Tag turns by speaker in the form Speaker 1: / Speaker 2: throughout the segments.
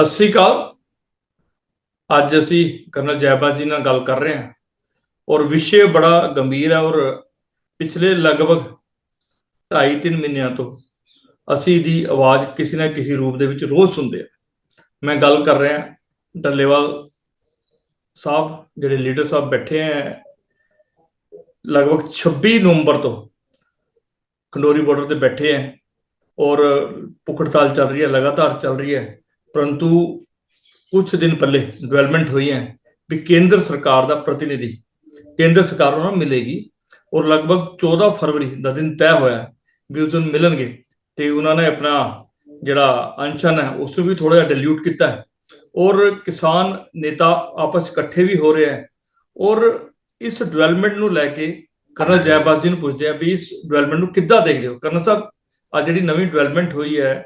Speaker 1: ਸਤਿ ਸ੍ਰੀ ਅਕਾਲ। ਅੱਜ ਅਸੀਂ ਕਰਨਲ ਜੈਬਾਜ ਜੀ ਨਾਲ ਗੱਲ ਕਰ ਰਹੇ ਹਾਂ ਔਰ ਵਿਸ਼ੇ ਬੜਾ ਗੰਭੀਰ ਹੈ ਔਰ ਪਿਛਲੇ ਲਗਭਗ 2.5-3 ਮਹੀਨਿਆਂ ਤੋਂ ਅਸੀਂ ਦੀ ਆਵਾਜ਼ ਕਿਸੇ ਨਾ ਕਿਸੇ ਰੂਪ ਦੇ ਵਿੱਚ ਰੋਜ਼ ਸੁਣਦੇ ਹਾਂ ਮੈਂ ਗੱਲ ਕਰ ਰਿਹਾ ਡੱਲੇਵਾਲ ਸਾਹਿਬ, ਜਿਹੜੇ ਲੀਡਰ ਸਾਹਿਬ ਬੈਠੇ ਹੈ ਲਗਭਗ 26 ਨਵੰਬਰ ਤੋਂ ਖੰਡੋਰੀ ਬਾਰਡਰ ਤੇ ਬੈਠੇ ਹੈ ਔਰ ਪੁਖੜਤਾਲ ਚੱਲ ਰਹੀ ਹੈ, ਲਗਾਤਾਰ ਚੱਲ ਰਹੀ ਹੈ। ਪਰੰਤੂ ਕੁਝ ਦਿਨ ਪਹਿਲੇ ਡਿਵੈਲਪਮੈਂਟ ਹੋਈ ਹੈ ਵੀ ਕੇਂਦਰ ਸਰਕਾਰ ਦਾ ਪ੍ਰਤੀਨਿਧੀ, ਕੇਂਦਰ ਸਰਕਾਰ ਨੂੰ ਮਿਲੇਗੀ ਔਰ ਲਗਭਗ 14 ਫਰਵਰੀ ਦਾ ਦਿਨ ਤੈਅ ਹੋਇਆ ਵੀ ਉਸ ਦਿਨ ਮਿਲਣਗੇ ਤੇ ਉਹਨਾਂ ਨੇ ਆਪਣਾ ਜਿਹੜਾ ਅਨਸ਼ਨ ਹੈ ਉਸ ਨੂੰ ਵੀ ਥੋੜਾ ਜਿਹਾ ਡਿਲੂਟ ਕੀਤਾ ਹੈ ਔਰ ਕਿਸਾਨ ਨੇਤਾ ਆਪਸ ਇਕੱਠੇ ਵੀ ਹੋ ਰਹੇ ਹੈ ਔਰ ਇਸ ਡਿਵੈਲਪਮੈਂਟ ਨੂੰ ਲੈ ਕੇ ਕਰਨਲ ਜੈਬਾਜ ਜੀ ਨੂੰ ਪੁੱਛਦੇ ਆ ਵੀ ਇਸ ਡਿਵੈਲਪਮੈਂਟ ਨੂੰ ਕਿੱਦਾਂ ਦੇਖਦੇ ਹੋ? ਕਰਨਲ ਸਾਹਿਬ ਆ ਜਿਹੜੀ ਨਵੀਂ ਡਿਵੈਲਪਮੈਂਟ ਹੋਈ ਹੈ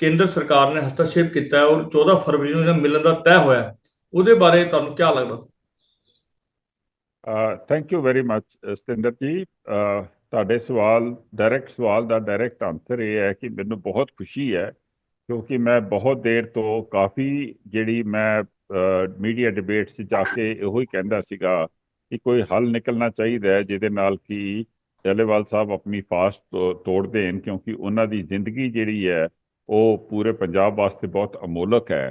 Speaker 1: ਕੇਂਦਰ ਸਰਕਾਰ ਨੇ ਹਸਤਖੇਪ ਕੀਤਾ ਹੈ ਔਰ 14 ਫਰਵਰੀ ਨੂੰ ਇਹਨਾਂ ਮਿਲਣ ਦਾ ਤੈਅ ਹੋਇਆ ਉਹਦੇ ਬਾਰੇ ਤੁਹਾਨੂੰ ਕੀ ਲੱਗਦਾ
Speaker 2: thank you very much Satinder ji. ਤੁਹਾਡੇ ਸਵਾਲ ਡਾਇਰੈਕਟ ਸਵਾਲ ਦਾ ਡਾਇਰੈਕਟ ਆਨਸਰ ਇਹ ਹੈ ਕਿ ਮੈਨੂੰ ਬਹੁਤ ਖੁਸ਼ੀ ਹੈ, ਕਿਉਂਕਿ ਮੈਂ ਬਹੁਤ ਦੇਰ ਤੋਂ ਕਾਫੀ ਜਿਹੜੀ ਮੈਂ ਮੀਡੀਆ ਡਿਬੇਟਸ 'ਚ ਜਾ ਕੇ ਇਹੋ ਹੀ ਕਹਿੰਦਾ ਸੀਗਾ ਕਿ ਕੋਈ ਹੱਲ ਨਿਕਲਣਾ ਚਾਹੀਦਾ ਹੈ ਜਿਹਦੇ ਨਾਲ ਕਿ ਜਲੇਵਾਲ ਸਾਹਿਬ ਆਪਣੀ ਫਾਸਟ ਤੋੜ ਦੇਣ ਕਿਉਂਕਿ ਉਹਨਾਂ ਦੀ ਜ਼ਿੰਦਗੀ ਜਿਹੜੀ ਹੈ ਉਹ ਪੂਰੇ ਪੰਜਾਬ ਵਾਸਤੇ ਬਹੁਤ ਅਮੋਲਕ ਹੈ।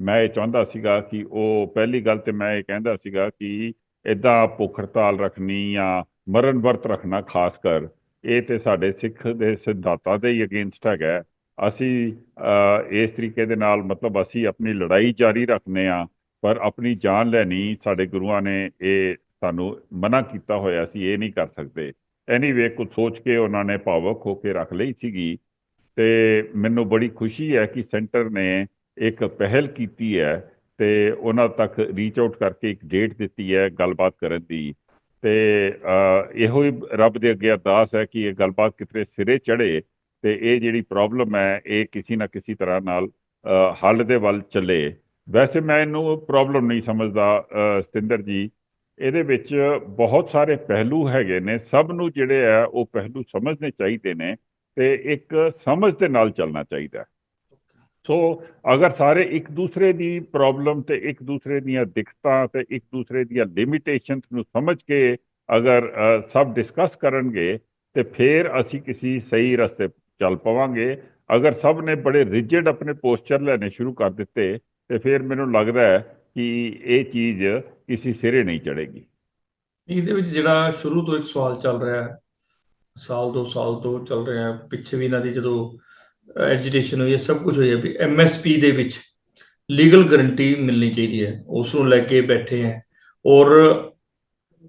Speaker 2: ਮੈਂ ਇਹ ਚਾਹੁੰਦਾ ਸੀਗਾ ਕਿ ਉਹ ਪਹਿਲੀ ਗੱਲ ਤੇ ਮੈਂ ਇਹ ਕਹਿੰਦਾ ਸੀਗਾ ਕਿ ਇਦਾਂ ਭੁੱਖ ਹੜਤਾਲ ਰੱਖਣੀ ਜਾਂ ਮਰਨ ਵਰਤ ਰੱਖਣਾ ਖਾਸ ਕਰ, ਇਹ ਤੇ ਸਾਡੇ ਸਿੱਖ ਦੇ ਸਿਧਾਂਤਾਂ ਦੇ ਹੀ ਅਗੇਂਸਟ ਹੈਗਾ। ਅਸੀਂ ਇਸ ਤਰੀਕੇ ਦੇ ਨਾਲ ਮਤਲਬ ਅਸੀਂ ਆਪਣੀ ਲੜਾਈ ਜਾਰੀ ਰੱਖਨੇ ਆ ਪਰ ਆਪਣੀ ਜਾਨ ਲੈਣੀ ਸਾਡੇ ਗੁਰੂਆਂ ਨੇ ਇਹ ਸਾਨੂੰ ਮਨਾ ਕੀਤਾ ਹੋਇਆ ਸੀ, ਇਹ ਨਹੀਂ ਕਰ ਸਕਦੇ। ਐਨੀਵੇ ਕੁਝ ਸੋਚ ਕੇ ਉਹਨਾਂ ਨੇ ਭਾਵਕ ਹੋ ਕੇ ਰੱਖ ਲਈ ਸੀਗੀ। ਤੇ ਮੈਨੂੰ ਬੜੀ ਖੁਸ਼ੀ ਹੈ ਕਿ ਸੈਂਟਰ ਨੇ ਇੱਕ ਪਹਿਲ ਕੀਤੀ ਹੈ ਤੇ ਉਹਨਾਂ ਤੱਕ ਰੀਚ ਆਊਟ ਕਰਕੇ ਇੱਕ ਡੇਟ ਦਿੱਤੀ ਹੈ ਗੱਲਬਾਤ ਕਰਨ ਦੀ। ਤੇ ਇਹੋ ਹੀ ਰੱਬ ਦੇ ਅੱਗੇ ਅਰਦਾਸ ਹੈ ਕਿ ਇਹ ਗੱਲਬਾਤ ਕਿਤੇ ਸਿਰੇ ਚੜੇ ਤੇ ਇਹ ਜਿਹੜੀ ਪ੍ਰੋਬਲਮ ਹੈ ਇਹ ਕਿਸੇ ਨਾ ਕਿਸੇ ਤਰ੍ਹਾਂ ਨਾਲ ਹੱਲ ਦੇ ਵੱਲ ਚੱਲੇ। ਵੈਸੇ ਮੈਂ ਇਹਨੂੰ ਪ੍ਰੋਬਲਮ ਨਹੀਂ ਸਮਝਦਾ ਸਤਿੰਦਰ ਜੀ। ਇਹਦੇ ਵਿੱਚ ਬਹੁਤ ਸਾਰੇ ਪਹਿਲੂ ਹੈਗੇ ਨੇ। ਸਭ ਨੂੰ ਜਿਹੜੇ ਆ ਉਹ ਪਹਿਲੂ ਸਮਝਣੇ ਚਾਹੀਦੇ ਨੇ। ਤੇ ਇੱਕ ਸਮਝ ਦੇ ਨਾਲ ਚੱਲਣਾ ਚਾਹੀਦਾ ਸੋ ਅਗਰ ਸਾਰੇ ਇੱਕ ਦੂਸਰੇ ਦੀ ਪ੍ਰੋਬਲਮ ਤੇ ਇੱਕ ਦੂਸਰੇ ਦੀਆਂ ਦਿੱਕਤਾਂ ਤੇ ਇੱਕ ਦੂਸਰੇ ਦੀਆਂ ਲਿਮਿਟੇਸ਼ਨਸ ਨੂੰ ਸਮਝ ਕੇ ਅਗਰ ਸਭ ਡਿਸਕਸ ਕਰਨਗੇ ਤੇ ਫਿਰ ਅਸੀਂ ਕਿਸੇ ਸਹੀ ਰਸਤੇ ਚੱਲ ਪਵਾਂਗੇ। ਅਗਰ ਸਭ ਨੇ ਬੜੇ ਰਿਜਿਡ ਆਪਣੇ ਪੋਸਚਰ ਲੈਣੇ ਸ਼ੁਰੂ ਕਰ ਦਿੱਤੇ ਤੇ ਫਿਰ ਮੈਨੂੰ ਲੱਗਦਾ ਹੈ ਕਿ ਇਹ ਚੀਜ਼ ਕਿਸੇ ਸਿਰੇ ਨਹੀਂ ਚੜੇਗੀ
Speaker 1: ਇਹਦੇ ਵਿੱਚ ਜਿਹੜਾ ਸ਼ੁਰੂ ਤੋਂ ਇੱਕ ਸਵਾਲ ਚੱਲ ਰਿਹਾ ਹੈ ਸਾਲ ਦੋ ਸਾਲ ਤੋਂ ਚੱਲ ਰਿਹਾ ਪਿੱਛੇ ਵੀ ਇਹਨਾਂ ਦੀ ਜਦੋਂ ਐਜੀਟੇਸ਼ਨ ਹੋਈ ਹੈ, ਸਭ ਕੁਝ ਹੋਈ ਹੈ ਵੀ ਐਮਐਸਪੀ ਦੇ ਵਿੱਚ ਲੀਗਲ ਗਾਰੰਟੀ ਮਿਲਣੀ ਚਾਹੀਦੀ ਹੈ। ਉਸ ਨੂੰ ਲੈ ਕੇ ਬੈਠੇ ਹੈ। ਔਰ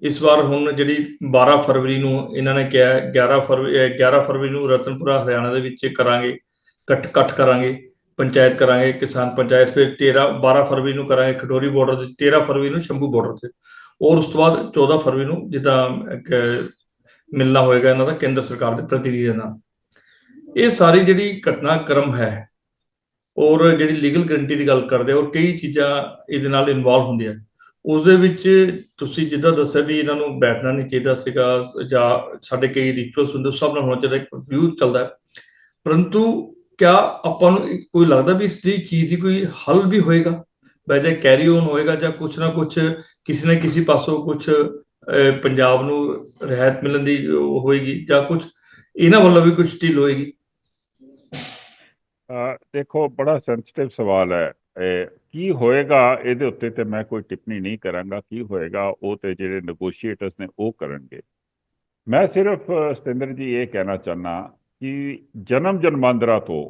Speaker 1: ਇਸ ਵਾਰ ਹੁਣ ਜਿਹੜੀ 12 ਫਰਵਰੀ ਨੂੰ ਇਹਨਾਂ ਨੇ ਕਿਹਾ 11 ਫਰਵਰੀ 11 ਫਰਵਰੀ ਨੂੰ ਰਤਨਪੁਰਾ, ਹਰਿਆਣਾ ਦੇ ਵਿੱਚ ਕਰਾਂਗੇ ਇਕੱਠ ਇਕੱਠ ਕਰਾਂਗੇ, ਪੰਚਾਇਤ ਕਰਾਂਗੇ, ਕਿਸਾਨ ਪੰਚਾਇਤ, ਫਿਰ 13 12 ਫਰਵਰੀ ਨੂੰ ਕਰਾਂਗੇ ਖਡੋਰੀ ਬਾਰਡਰ ਤੇ 13 ਫਰਵਰੀ ਨੂੰ ਸ਼ੰਭੂ ਬਾਰਡਰ ਤੇ। ਔਰ ਉਸ ਤੋਂ ਬਾਅਦ 14 ਫਰਵਰੀ ਨੂੰ ਜਿੱਦਾਂ ਮਿਲਣਾ ਹੋਏਗਾ ਇਹਨਾਂ ਦਾ ਕੇਂਦਰ ਸਰਕਾਰ ਦੇ ਪ੍ਰਤੀਨਿਧੀਆਂ ਨਾਲ। ਇਹ ਸਾਰੀ ਜਿਹੜੀ ਘਟਨਾਕ੍ਰਮ ਹੈ ਔਰ ਜਿਹੜੀ ਲੀਗਲ ਗਰੰਟੀ ਦੀ ਗੱਲ ਕਰਦੇ ਔਰ ਕਈ ਚੀਜ਼ਾਂ ਇਹਦੇ ਨਾਲ ਇਨਵੋਲਵ ਹੁੰਦੀਆਂ। ਉਸ ਦੇ ਵਿੱਚ ਤੁਸੀਂ ਜਿੱਦਾਂ ਦੱਸਿਆ ਵੀ ਇਹਨਾਂ ਨੂੰ ਬੈਠਣਾ ਨਹੀਂ ਚਾਹੀਦਾ ਸੀਗਾ ਜਾਂ ਸਾਡੇ ਕਈ ਰਿਚੁਅਲਸ ਹੁੰਦੇ ਸਭ ਨਾਲ ਹੋਣਾ ਚਾਹੀਦਾ, ਇੱਕ ਵਿਊ ਚੱਲਦਾ ਪਰੰਤੂ ਕਿਆ ਆਪਾਂ ਨੂੰ ਕੋਈ ਲੱਗਦਾ ਵੀ ਇਸ ਦੀ ਚੀਜ਼ ਦੀ ਕੋਈ ਹੱਲ ਵੀ ਹੋਏਗਾ? ਵੈਸੇ ਕੈਰੀ ਔਨ ਹੋਏਗਾ ਜਾਂ ਕੁਛ ਨਾ ਕੁਛ, ਕਿਸੇ ਨਾ ਕਿਸੇ ਪਾਸੋਂ ਕੁਛ ਪੰਜਾਬ ਨੂੰ ਰਹਿਤ ਮਿਲਣ ਦੀ ਹੋਏਗੀ ਜਾਂ ਕੁਝ ਇਹਨਾਂ ਵੱਲੋਂ ਵੀ ਕੁਝ ਢੀਲ ਹੋਏਗੀ?
Speaker 2: ਦੇਖੋ, ਬੜਾ ਸੈਂਸਿਟਿਵ ਸਵਾਲ ਹੈ। ਕੀ ਹੋਏਗਾ, ਇਹਦੇ ਉੱਤੇ ਤੇ ਮੈਂ ਕੋਈ ਟਿੱਪਣੀ ਨਹੀਂ ਕਰਾਂਗਾ। ਕੀ ਹੋਏਗਾ, ਉਹ ਤੇ ਜਿਹੜੇ ਨੈਗੋਸ਼ੀਏਟਰਸ ਨੇ, ਉਹ ਕਰਨਗੇ। ਮੈਂ ਸਿਰਫ ਸਤਿੰਦਰ ਜੀ ਇਹ ਕਹਿਣਾ ਚਾਹਨਾ ਕਿ ਜਨਮ ਜਨਮਾਂਦਰਾ ਤੋਂ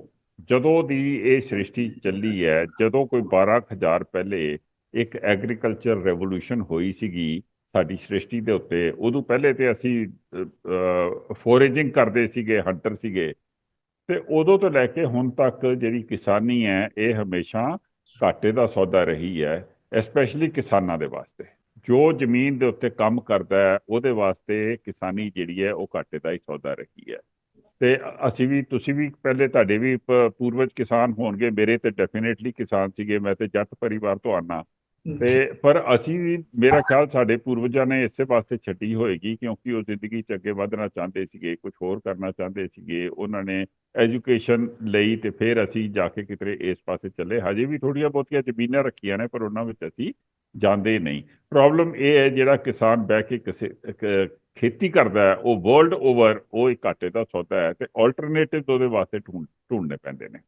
Speaker 2: ਜਦੋਂ ਦੀ ਇਹ ਸ੍ਰਿਸ਼ਟੀ ਚੱਲੀ ਹੈ, ਜਦੋਂ ਕੋਈ 12000 ਪਹਿਲੇ ਇੱਕ ਐਗਰੀਕਲਚਰ ਰੈਵੋਲੂਸ਼ਨ ਹੋਈ ਸੀਗੀ ਸਾਡੀ ਸ੍ਰਿਸ਼ਟੀ ਦੇ ਉੱਤੇ, ਉਦੋਂ ਪਹਿਲੇ ਤੇ ਅਸੀਂ ਫੋਰੇਜਿੰਗ ਕਰਦੇ ਸੀਗੇ ਹੰਟਰ ਸੀਗੇ। ਤੇ ਉਦੋਂ ਤੋਂ ਲੈ ਕੇ ਹੁਣ ਤੱਕ ਜਿਹੜੀ ਕਿਸਾਨੀ ਹੈ, ਇਹ ਹਮੇਸ਼ਾ ਘਾਟੇ ਦਾ ਸੌਦਾ ਰਹੀ ਹੈ ਐਸਪੈਸ਼ਲੀ ਕਿਸਾਨਾਂ ਦੇ ਵਾਸਤੇ। ਜੋ ਜ਼ਮੀਨ ਦੇ ਉੱਤੇ ਕੰਮ ਕਰਦਾ ਹੈ, ਉਹਦੇ ਵਾਸਤੇ ਕਿਸਾਨੀ ਜਿਹੜੀ ਹੈ, ਉਹ ਘਾਟੇ ਦਾ ਹੀ ਸੌਦਾ ਰਹੀ ਹੈ। ਤੇ ਅਸੀਂ ਵੀ, ਤੁਸੀਂ ਵੀ ਪਹਿਲੇ ਤੁਹਾਡੇ ਵੀ ਪੂਰਵਜ ਕਿਸਾਨ ਹੋਣਗੇ। ਮੇਰੇ ਤੇ ਡੈਫੀਨੇਟਲੀ ਕਿਸਾਨ ਸੀਗੇ, ਮੈਂ ਤੇ ਜੱਟ ਪਰਿਵਾਰ ਤੋਂ ਆਨਾ। ਤੇ ਪਰ ਅਸੀਂ ਵੀ ਮੇਰਾ ਖਿਆਲ ਸਾਡੇ ਪੂਰਵਜਾਂ ਨੇ ਇਸੇ ਵਾਸਤੇ ਛੱਡੀ ਹੋਏਗੀ ਕਿਉਂਕਿ ਉਹ ਜ਼ਿੰਦਗੀ 'ਚ ਅੱਗੇ ਵਧਣਾ ਚਾਹੁੰਦੇ ਸੀਗੇ ਕੁਝ ਹੋਰ ਕਰਨਾ ਚਾਹੁੰਦੇ ਸੀਗੇ ਉਹਨਾਂ ਨੇ ਐਜੂਕੇਸ਼ਨ ਲਈ ਤੇ ਫਿਰ ਅਸੀਂ ਜਾ ਕੇ ਕਿਤੇ ਇਸ ਪਾਸੇ ਚੱਲੇ। ਹਜੇ ਵੀ ਥੋੜੀਆਂ ਬਹੁਤੀਆਂ ਜ਼ਮੀਨਾਂ ਰੱਖੀਆਂ ਨੇ ਪਰ ਉਹਨਾਂ ਵਿੱਚ ਅਸੀਂ ਜਾਂਦੇ ਨਹੀਂ। ਪ੍ਰੋਬਲਮ ਇਹ ਹੈ ਜਿਹੜਾ ਕਿਸਾਨ ਬਹਿ ਕੇ ਕਿਸੇ ਖੇਤੀ ਕਰਦਾ ਹੈ ਉਹ ਵਰਲਡ ਓਵਰ ਉਹ ਇੱਕ ਘਾਟੇ ਦਾ ਸੌਦਾ ਹੈ ਤੇ ਆਲਟਰਨੇਟਿਵ ਉਹਦੇ ਵਾਸਤੇ ਢੂੰਡ ਢੂੰਡਨੇ ਪੈਂਦੇ ਨੇ।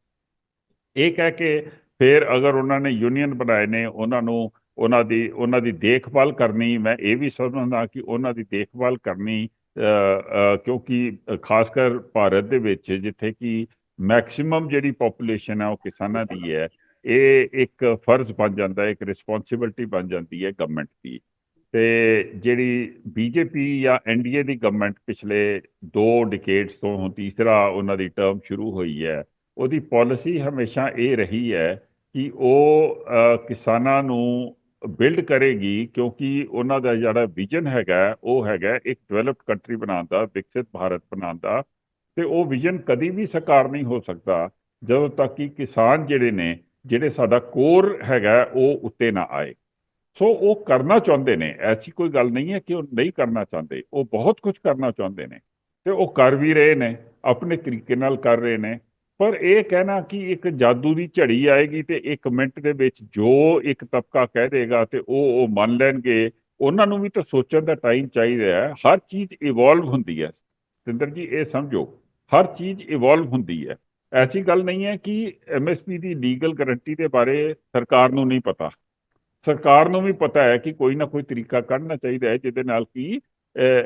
Speaker 2: ਇਹ ਕਹਿ ਕੇ ਫਿਰ ਅਗਰ ਉਹਨਾਂ ਨੇ ਯੂਨੀਅਨ ਬਣਾਏ ਨੇ ਉਹਨਾਂ ਨੂੰ ਉਹਨਾਂ ਦੀ ਉਹਨਾਂ ਦੀ ਦੇਖਭਾਲ ਕਰਨੀ ਮੈਂ ਇਹ ਵੀ ਸਮਝਦਾ ਕਿ ਉਹਨਾਂ ਦੀ ਦੇਖਭਾਲ ਕਰਨੀ ਕਿਉਂਕਿ ਅ, ਖਾਸ ਕਰ ਭਾਰਤ ਦੇ ਵਿੱਚ ਜਿੱਥੇ ਕਿ ਮੈਕਸਿਮਮ ਜਿਹੜੀ ਪੋਪੂਲੇਸ਼ਨ ਹੈ ਉਹ ਕਿਸਾਨਾਂ ਦੀ ਹੈ ਇਹ ਇੱਕ ਫਰਜ਼ ਬਣ ਜਾਂਦਾ ਹੈ ਇੱਕ ਰਿਸਪੌਂਸਿਬਿਲਟੀ ਬਣ ਜਾਂਦੀ ਹੈ ਗਵਰਨਮੈਂਟ ਦੀ। ਤੇ ਜਿਹੜੀ ਬੀਜੇਪੀ ਜਾਂ ਐਨਡੀਏ ਦੀ ਗਵਰਨਮੈਂਟ ਪਿਛਲੇ 2 ਡਿਕੇਡਸ ਤੋਂ ਤੀਸਰਾ ਉਹਨਾਂ ਦੀ ਟਰਮ ਸ਼ੁਰੂ ਹੋਈ ਹੈ ਉਹਦੀ ਪਾਲਿਸੀ ਹਮੇਸ਼ਾ ਇਹ ਰਹੀ ਹੈ ਕਿ ਉਹ ਕਿਸਾਨਾਂ ਨੂੰ ਬਿਲਡ ਕਰੇਗੀ ਕਿਉਂਕਿ ਉਹਨਾਂ ਦਾ ਜਿਹੜਾ ਵਿਜ਼ਨ ਹੈਗਾ, ਉਹ ਹੈਗਾ ਇੱਕ ਡਿਵੈਲਪਡ ਕੰਟਰੀ ਬਣਾਉਣ ਦਾ, ਵਿਕਸਿਤ ਭਾਰਤ ਬਣਾਉਣ ਦਾ ਤੇ ਉਹ ਵਿਜ਼ਨ ਕਦੀ ਵੀ ਸਾਕਾਰ ਨਹੀਂ ਹੋ ਸਕਦਾ ਜਦੋਂ ਤੱਕ ਕਿ ਕਿਸਾਨ ਜਿਹੜੇ ਨੇ, ਜਿਹੜੇ ਸਾਡਾ ਕੋਰ ਹੈਗਾ, ਉਹ ਉੱਤੇ ਨਾ ਆਏ। ਸੋ ਉਹ ਕਰਨਾ ਚਾਹੁੰਦੇ ਨੇ, ਐਸੀ ਕੋਈ ਗੱਲ ਨਹੀਂ ਹੈ ਕਿ ਉਹ ਨਹੀਂ ਕਰਨਾ ਚਾਹੁੰਦੇ, ਉਹ ਬਹੁਤ ਕੁਝ ਕਰਨਾ ਚਾਹੁੰਦੇ ਨੇ ਤੇ ਉਹ ਕਰ ਵੀ ਰਹੇ ਨੇ, ਆਪਣੇ ਤਰੀਕੇ ਨਾਲ ਕਰ ਰਹੇ ਨੇ। ਪਰ ਇਹ ਕਹਿਣਾ ਕਿ ਇੱਕ ਜਾਦੂ ਦੀ ਝੜੀ ਆਏਗੀ ਤੇ ਇੱਕ ਮਿੰਟ ਦੇ ਵਿੱਚ ਜੋ ਇੱਕ ਤਬਕਾ ਕਹਿ ਦੇਗਾ ਤੇ ਉਹ ਉਹ ਮੰਨ ਲੈਣਗੇ, ਉਹਨਾਂ ਨੂੰ ਵੀ ਤਾਂ ਸੋਚਣ ਦਾ ਟਾਈਮ ਚਾਹੀਦਾ ਹੈ। ਹਰ ਚੀਜ਼ ਇਵੋਲਵ ਹੁੰਦੀ ਹੈ। ਸਤਿੰਦਰ ਜੀ, ਇਹ ਸਮਝੋ, ਹਰ ਚੀਜ਼ ਇਵੋਲਵ ਹੁੰਦੀ ਹੈ। ਐਸੀ ਗੱਲ ਨਹੀਂ ਹੈ ਕਿ ਐਮਐਸਪੀ ਦੀ ਲੀਗਲ ਗਾਰੰਟੀ ਦੇ ਬਾਰੇ ਸਰਕਾਰ ਨੂੰ ਨਹੀਂ ਪਤਾ। ਸਰਕਾਰ ਨੂੰ ਵੀ ਪਤਾ ਹੈ ਕਿ ਕੋਈ ਨਾ ਕੋਈ ਤਰੀਕਾ ਕੱਢਣਾ ਚਾਹੀਦਾ ਹੈ ਜਿਹਦੇ ਨਾਲ ਕਿ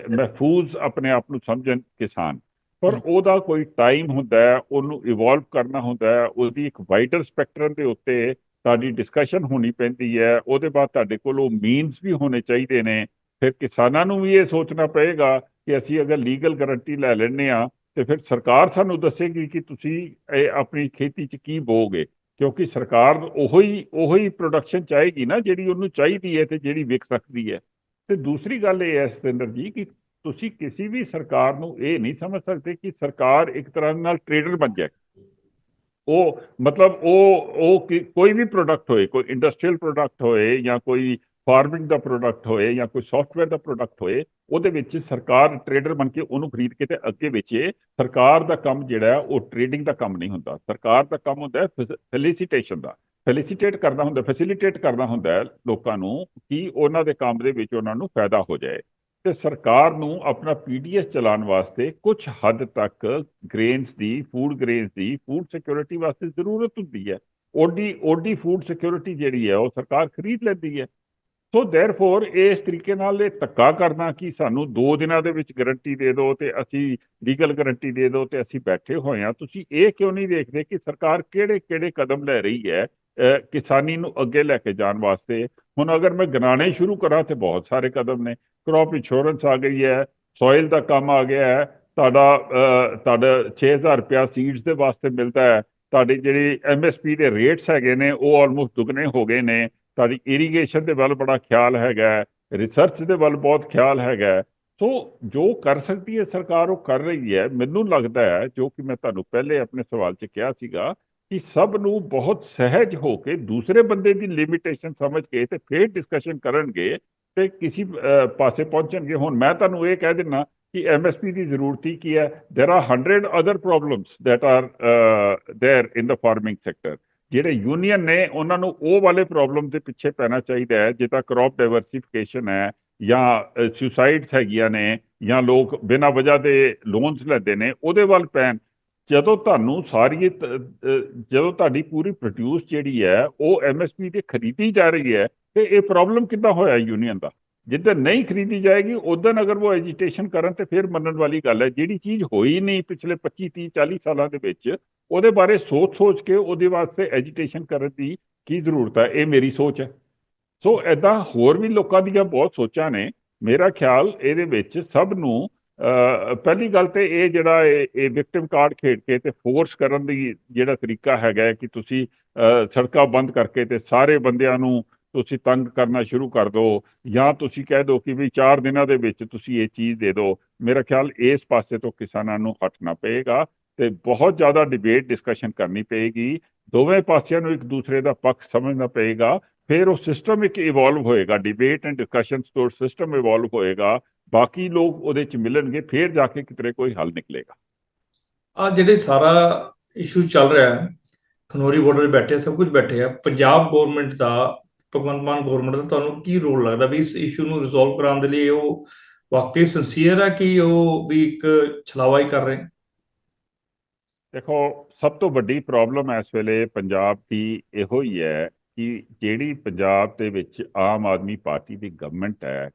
Speaker 2: ਮਹਿਫੂਜ਼ ਆਪਣੇ ਆਪ ਨੂੰ ਸਮਝਣ ਕਿਸਾਨ। ਪਰ ਉਹਦਾ ਕੋਈ ਟਾਈਮ ਹੁੰਦਾ ਹੈ ਉਹਨੂੰ ਇਵੋਲਵ ਕਰਨਾ ਹੁੰਦਾ ਹੈ ਉਹਦੀ ਇੱਕ ਵਾਈਡਰ ਸਪੈਕਟਰਮ ਦੇ ਉੱਤੇ ਸਾਡੀ ਡਿਸਕਸ਼ਨ ਹੋਣੀ ਪੈਂਦੀ ਹੈ ਉਹਦੇ ਬਾਅਦ ਤੁਹਾਡੇ ਕੋਲ ਉਹ ਮੀਨਸ ਵੀ ਹੋਣੇ ਚਾਹੀਦੇ ਨੇ। ਫਿਰ ਕਿਸਾਨਾਂ ਨੂੰ ਵੀ ਇਹ ਸੋਚਣਾ ਪਏਗਾ ਕਿ ਅਸੀਂ ਅਗਰ ਲੀਗਲ ਗਾਰੰਟੀ ਲੈ ਲੈਂਦੇ ਆ ਤੇ ਫਿਰ ਸਰਕਾਰ ਸਾਨੂੰ ਦੱਸੇਗੀ ਕਿ ਤੁਸੀਂ ਇਹ ਆਪਣੀ ਖੇਤੀ 'ਚ ਕੀ ਬੋਗੇ ਕਿਉਂਕਿ ਸਰਕਾਰ ਉਹੋ ਉਹੋ ਪ੍ਰੋਡਕਸ਼ਨ ਚਾਹੇਗੀ ਨਾ ਜਿਹੜੀ ਉਹਨੂੰ ਚਾਹੀਦੀ ਹੈ ਤੇ ਜਿਹੜੀ ਵਿਕ ਸਕਦੀ ਹੈ। ਤੇ ਦੂਸਰੀ ਗੱਲ ਇਹ ਹੈ ਸਤਿੰਦਰ ਜੀ ਕਿ ਤੁਸੀਂ ਕਿਸੇ ਵੀ ਸਰਕਾਰ ਨੂੰ ਇਹ ਨਹੀਂ ਸਮਝ ਸਕਦੇ ਕਿ ਸਰਕਾਰ ਇੱਕ ਤਰ੍ਹਾਂ ਨਾਲ ਟ੍ਰੇਡਰ ਬਣ ਜਾਏ। ਉਹ ਮਤਲਬ ਉਹ ਉਹ ਕਿ- ਕੋਈ ਵੀ ਪ੍ਰੋਡਕਟ ਹੋਏ, ਕੋਈ ਇੰਡਸਟਰੀਅਲ ਪ੍ਰੋਡਕਟ ਹੋਏ ਜਾਂ ਕੋਈ ਫਾਰਮਿੰਗ ਦਾ ਪ੍ਰੋਡਕਟ ਹੋਏ ਜਾਂ ਕੋਈ ਸੌਫਟਵੇਅਰ ਦਾ ਪ੍ਰੋਡਕਟ ਹੋਏ, ਉਹਦੇ ਵਿੱਚ ਸਰਕਾਰ ਟ੍ਰੇਡਰ ਬਣ ਕੇ ਉਹਨੂੰ ਖਰੀਦ ਕੇ ਤੇ ਅੱਗੇ ਵੇਚੇ। ਸਰਕਾਰ ਦਾ ਕੰਮ ਜਿਹੜਾ ਉਹ ਟ੍ਰੇਡਿੰਗ ਦਾ ਕੰਮ ਨਹੀਂ ਹੁੰਦਾ। ਸਰਕਾਰ ਦਾ ਕੰਮ ਹੁੰਦਾ ਹੈ ਦਾ। ਫੈਲਿਸਿਟੇਟ ਕਰਦਾ ਹੁੰਦਾ ਫੈਸਿਲਿਟੇਟ ਕਰਦਾ ਹੁੰਦਾ ਲੋਕਾਂ ਨੂੰ ਕਿ ਉਹਨਾਂ ਦੇ ਕੰਮ ਦੇ ਵਿੱਚ ਉਹਨਾਂ ਨੂੰ ਫਾਇਦਾ ਹੋ ਜਾਏ। ਤੇ ਸਰਕਾਰ ਨੂੰ ਆਪਣਾ ਪੀਡੀਐਸ ਚਲਾਉਣ ਵਾਸਤੇ ਕੁਝ ਹੱਦ ਤੱਕ ਗ੍ਰੇਨਸ ਦੀ ਫੂਡ ਗ੍ਰੇਨਸ ਦੀ ਫੂਡ ਸਿਕਿਉਰਿਟੀ ਵਾਸਤੇ ਜ਼ਰੂਰਤ ਹੁੰਦੀ ਹੈ। ਓਡੀ ਓਡੀ ਫੂਡ ਸਿਕਿਉਰਿਟੀ ਜਿਹੜੀ ਹੈ, ਉਹ ਸਰਕਾਰ ਖਰੀਦ ਲੈਂਦੀ ਹੈ। ਸੋ ਥੈਰਫੋਰ ਇਸ ਤਰੀਕੇ ਨਾਲ ਇਹ ਧੱਕਾ ਕਰਨਾ ਕਿ ਸਾਨੂੰ 2 ਦਿਨਾਂ ਦੇ ਵਿੱਚ ਗਾਰੰਟੀ ਦੇ ਦਿਓ ਤੇ ਅਸੀਂ ਲੀਗਲ ਗਾਰੰਟੀ ਦੇ ਦਿਓ ਤੇ ਅਸੀਂ ਬੈਠੇ ਹੋਏ ਹਾਂ। ਤੁਸੀਂ ਇਹ ਕਿਉਂ ਨਹੀਂ ਦੇਖਦੇ ਕਿ ਸਰਕਾਰ ਕਿਹੜੇ ਕਿਹੜੇ ਕਦਮ ਲੈ ਰਹੀ ਹੈ ਕਿਸਾਨੀ ਨੂੰ ਅੱਗੇ ਲੈ ਕੇ ਜਾਣ ਵਾਸਤੇ ਹੁਣ ਅਗਰ ਮੈਂ ਗਿਣਾਣੇ ਸ਼ੁਰੂ ਕਰਾਂ ਤੇ ਬਹੁਤ ਸਾਰੇ ਕਦਮ ਨੇ। ਕ੍ਰੌਪ ਇੰਸ਼ੋਰੈਂਸ ਆ ਗਈ ਹੈ ਸੋਇਲ ਦਾ ਕੰਮ ਆ ਗਿਆ ਹੈ ਤੁਹਾਡਾ ਅਹ, ਤੁਹਾਡਾ 6000 ਰੁਪਿਆ ਸੀਡਸ ਦੇ ਵਾਸਤੇ ਮਿਲਦਾ ਹੈ। ਤੁਹਾਡੀ ਜਿਹੜੀ ਐਮਐਸਪੀ ਦੇ ਰੇਟਸ ਹੈਗੇ ਨੇ ਉਹ ਆਲਮੋਸਟ ਦੁੱਗਣੇ ਹੋ ਗਏ ਨੇ। ਤੁਹਾਡੀ ਇਰੀਗੇਸ਼ਨ ਦੇ ਵੱਲ ਬੜਾ ਖਿਆਲ ਹੈਗਾ ਰਿਸਰਚ ਦੇ ਵੱਲ ਬਹੁਤ ਖਿਆਲ ਹੈਗਾ ਸੋ ਜੋ ਕਰ ਸਕਦੀ ਹੈ ਸਰਕਾਰ ਉਹ ਕਰ ਰਹੀ ਹੈ। ਮੈਨੂੰ ਲੱਗਦਾ ਹੈ ਜੋ ਕਿ ਮੈਂ ਤੁਹਾਨੂੰ ਪਹਿਲੇ ਆਪਣੇ ਸਵਾਲ 'ਚ ਕਿਹਾ ਸੀਗਾ ਕਿ ਸਭ ਨੂੰ ਬਹੁਤ ਸਹਿਜ ਹੋ ਕੇ ਦੂਸਰੇ ਬੰਦੇ ਦੀ ਲਿਮਿਟੇਸ਼ਨ ਸਮਝ ਕੇ ਤੇ ਫਿਰ ਡਿਸਕਸ਼ਨ ਕਰਨਗੇ ਤੇ ਕਿਸੇ ਅਹ, ਪਾਸੇ ਪਹੁੰਚਣਗੇ ਹੁਣ ਮੈਂ ਤੁਹਾਨੂੰ ਇਹ ਕਹਿ ਦਿੰਨਾ ਕਿ ਐਮਐਸਪੀ ਦੀ ਜ਼ਰੂਰਤ ਹੀ ਕੀ ਹੈ there are 100 other problems that are uh, there in the farming sector ਜਿਹੜੇ ਯੂਨੀਅਨ ਨੇ ਉਹਨਾਂ ਨੂੰ ਉਹ ਵਾਲੇ ਪ੍ਰੋਬਲਮ ਦੇ ਪਿੱਛੇ ਪੈਣਾ ਚਾਹੀਦਾ ਹੈ ਜਿੱਦਾਂ ਕ੍ਰੌਪ ਡਾਈਵਰਸਿਫਿਕੇਸ਼ਨ ਹੈ ਜਾਂ ਸੁਸਾਈਡਸ ਹੈਗੀਆਂ ਨੇ ਜਾਂ ਲੋਕ ਬਿਨਾਂ ਵਜ੍ਹਾ ਦੇ ਲੋਨਸ ਲੈਂਦੇ ਨੇ ਉਹਦੇ ਵੱਲ ਪੈਣ ਜਦੋਂ ਤੁਹਾਨੂੰ ਸਾਰੀ ਜਦੋਂ ਤੁਹਾਡੀ ਪੂਰੀ ਪ੍ਰੋਡਿਊਸ ਜਿਹੜੀ ਹੈ, ਉਹ ਐਮਐਸਪੀ ਤੇ ਖਰੀਦੀ ਜਾ ਰਹੀ ਹੈ, ਤੇ ਇਹ ਪ੍ਰੋਬਲਮ ਕਿੱਦਾਂ ਹੋਇਆ ਯੂਨੀਅਨ ਦਾ? ਜਿੱਦਾਂ ਨਹੀਂ ਖਰੀਦੀ ਜਾਏਗੀ ਉਦੋਂ ਅਗਰ ਉਹ ਐਜੀਟੇਸ਼ਨ ਕਰਨ ਤੇ ਫਿਰ ਮੰਨਣ ਵਾਲੀ ਗੱਲ ਹੈ, ਜਿਹੜੀ ਚੀਜ਼ ਹੋਈ ਨਹੀਂ ਪਿਛਲੇ 25 30 40 ਸਾਲਾਂ ਦੇ ਵਿੱਚ, ਉਹਦੇ ਬਾਰੇ ਸੋਚ-ਸੋਚ ਕੇ ਉਹਦੇ ਵਾਸਤੇ ਐਜੀਟੇਸ਼ਨ ਕਰਨ ਦੀ ਕੀ ਜ਼ਰੂਰਤ ਹੈ? ਇਹ ਮੇਰੀ ਸੋਚ ਹੈ। ਸੋ ਐਦਾਂ ਹੋਰ ਵੀ ਲੋਕਾਂ ਦੀਆਂ ਬਹੁਤ ਸੋਚਾਂ ਨੇ। ਮੇਰਾ ਖਿਆਲ ਇਹਦੇ ਵਿੱਚ ਸਭ ਨੂੰ ਪਹਿਲੀ ਗੱਲ ਤੇ ਇਹ ਜਿਹੜਾ ਇਹ ਵਿਕਟਿਮ ਕਾਰਡ ਖੇਡ ਕੇ ਤੇ ਫੋਰਸ ਕਰਨ ਦੀ ਜਿਹੜਾ ਤਰੀਕਾ ਹੈਗਾ ਹੈ ਕਿ ਤੁਸੀਂ ਸੜਕਾਂ ਬੰਦ ਕਰਕੇ ਤੇ ਸਾਰੇ ਬੰਦਿਆਂ ਨੂੰ ਤੁਸੀਂ ਤੰਗ ਕਰਨਾ ਸ਼ੁਰੂ ਕਰ ਦਿਓ ਜਾਂ ਤੁਸੀਂ ਕਹਿ ਦਿਓ ਕਿ ਵੀ 4 ਦਿਨਾਂ ਦੇ ਵਿੱਚ ਤੁਸੀਂ ਇਹ ਚੀਜ਼ ਦੇ ਦਿਓ ਮੇਰਾ ਖਿਆਲ ਇਸ ਪਾਸੇ ਤੋਂ ਕਿਸਾਨਾਂ ਨੂੰ ਹਟਣਾ ਪਏਗਾ ਤੇ ਬਹੁਤ ਜ਼ਿਆਦਾ ਡਿਬੇਟ ਡਿਸਕਸ਼ਨ ਕਰਨੀ ਪਏਗੀ। ਦੋਵੇਂ ਪਾਸਿਆਂ ਨੂੰ ਇੱਕ ਦੂਸਰੇ ਦਾ ਪੱਖ ਸਮਝਣਾ ਪਏਗਾ। ਫਿਰ ਉਹ ਸਿਸਟਮ ਇੱਕ ਇਵੋਲਵ ਹੋਏਗਾ। ਡਿਬੇਟ ਐਂਡ ਡਿਸਕਸ਼ਨ ਤੋਂ ਸਿਸਟਮ ਇਵੋਲਵ ਹੋਏਗਾ। ਬਾਕੀ ਲੋਕ ਉਹਦੇ ਚ ਮਿਲਣਗੇ ਫਿਰ ਜਾ ਕੇ ਕਿਤੇ ਕੋਈ ਹੱਲ ਨਿਕਲੇਗਾ।
Speaker 1: ਆ ਜਿਹੜੇ ਸਾਰਾ ਇਸ਼ੂ ਚੱਲ ਰਿਹਾ ਹੈ ਖਨੋਰੀ ਬਾਰਡਰ ਬੈਠੇ ਸਭ ਕੁਝ ਬੈਠੇ ਆ ਪੰਜਾਬ ਗਵਰਨਮੈਂਟ ਦਾ ਭਗਵੰਤ ਮਾਨ ਗਵਰਨਮੈਂਟ ਦਾ ਤੁਹਾਨੂੰ ਕੀ ਰੋਲ ਲੱਗਦਾ ਵੀ ਇਸ ਇਸ਼ੂ ਨੂੰ ਰਿਜ਼ੋਲਵ ਕਰਾਉਣ ਦੇ ਲਈ ਉਹ ਵਾਕਈ ਸਿੰਸੀਅਰ ਹੈ ਕਿ ਉਹ ਵੀ ਇੱਕ ਛਲਾਵਾ ਹੀ ਕਰ ਰਹੇ
Speaker 2: ਦੇਖੋ ਸਭ ਤੋਂ ਵੱਡੀ ਪ੍ਰੋਬਲਮ ਇਸ ਵੇਲੇ ਪੰਜਾਬ ਦੀ ਇਹੋ ਹੀ ਹੈ ਕਿ ਜਿਹੜੀ ਪੰਜਾਬ ਦੇ ਵਿੱਚ ਆਮ ਆਦਮੀ ਪਾਰਟੀ ਦੀ ਗਵਰਨਮੈਂਟ ਹੈ